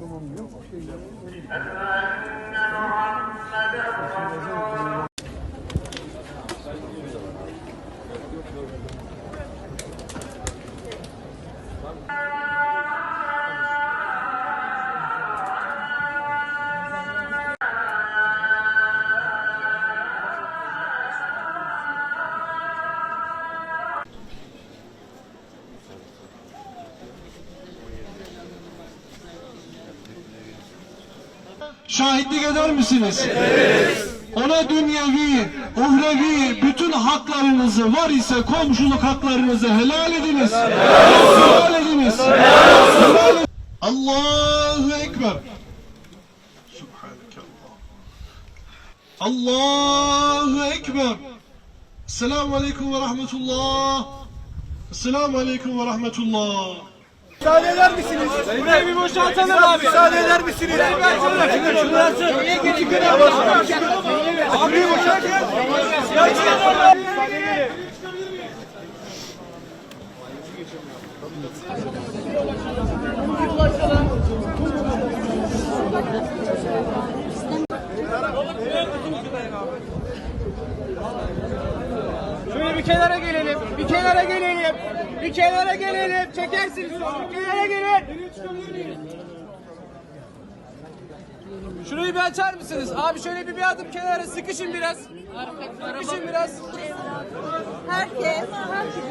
Tamam yok şey. Şahitlik eder misiniz? Ona dünyevi, uhrevi bütün haklarınızı var ise komşuluk haklarınızı helal ediniz. Helal ediniz. Helal ediniz. Allahu Ekber. Allahu Ekber. Selamun Aleyküm ve Rahmetullah. Selamun Aleyküm ve Rahmetullah. Müsaade eder misiniz? Burayı bir boşaltalım abi. Müsaade eder misiniz? Şurası. İki kere Abi boşalt. Şöyle bir kenara gelelim. Bir kenara gelelim. Bir kenara gelelim. Çekersiniz. Bir kenara gelin. Şurayı bir açar mısınız? Abi şöyle bir, bir adım kenara sıkışın biraz. Sıkışın biraz. Herkes, herkes,